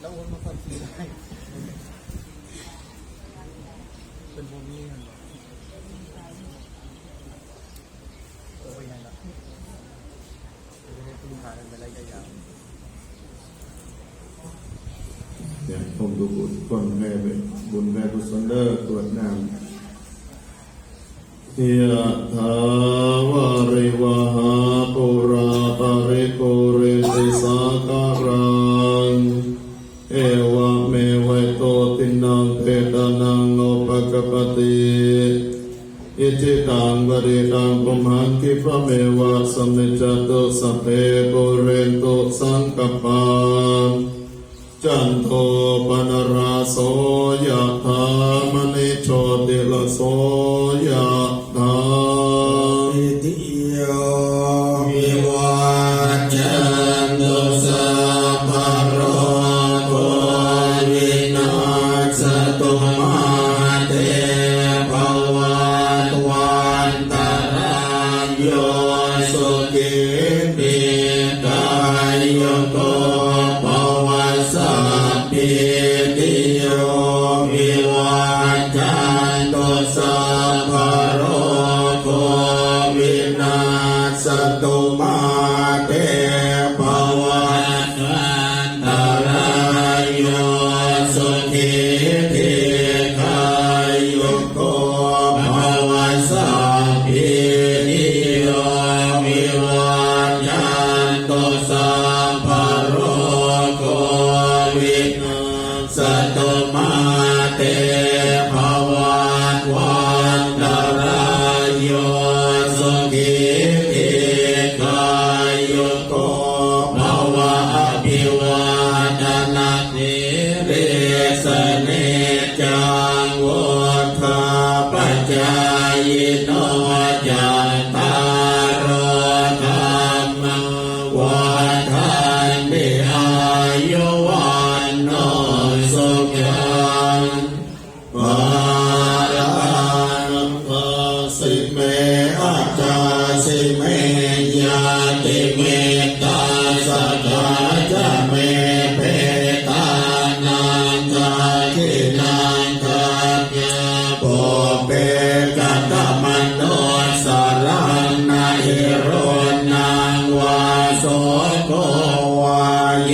แล้วโอนมาสับสีได้เป็นโมมี่กันเหรอเออไปยังล่ะจะได้พึ่งพากันไประยะยาวเดี๋ยวผมดูบุญก่อนแม่ไปบุญแม่กุศลเลิกตรวจน้ำยะถาวาริวหาปุราปาริปุเรติสาการัง เอวะเมวโตตินังเปตานังโนปกปติอิจิตังวริตังปุมหังคิปะเมวะสมมิจจตุสัพเพปุเรนตุสังกปาจันโทปนราโสยะธามณิโชติลโสยะธาอิติโยวิวัจจันโตสั ติโยวิวัจจันตุสัพพะโรโควินาศตุมาเตภวัตวันตรายโยสุขิปิกายโยโกภวัสสะปิติโยวิวัจจันตุสัพพะโรโควินา ตุมาเตภวัตวันตรายโยสุขิติกายโยโกภวะอภิวาทนาสิริสเนจังวุฒาปัจจา สิเมยาติเมตตาสักขาจะเมเปตานังกาทินังกาเยโปเปกัตตมโนสารนาหิโรนังวาโสโกวา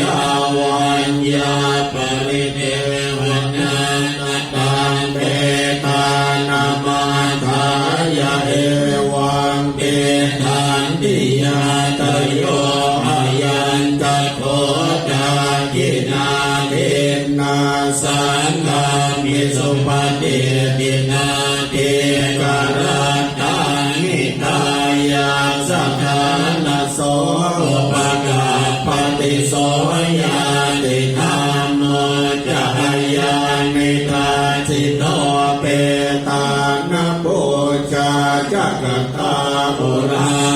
ยาวันยาปริเทวนานาตังเปตานามาทายาเอ สังฆามิสุปฏิปินาเตกรัตตังนิตายาสัทานาโสปกาปฏิโสยาติธรรมโมจายานิทาจิตโนเปตานาโปจาจักตาปุรารา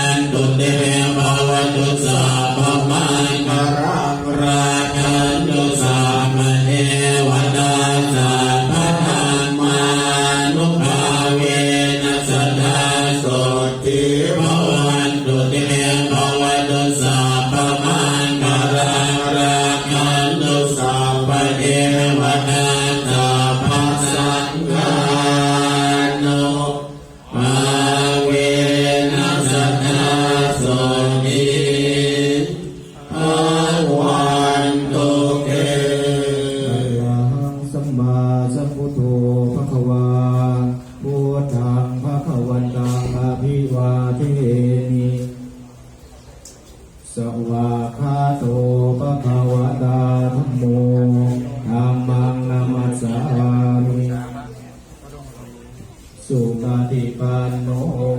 สุปฏิปันโน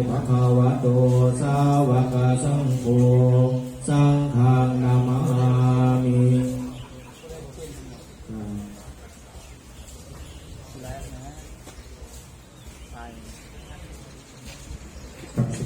ภะคะวะโตสาวกสังโฆสังฆัง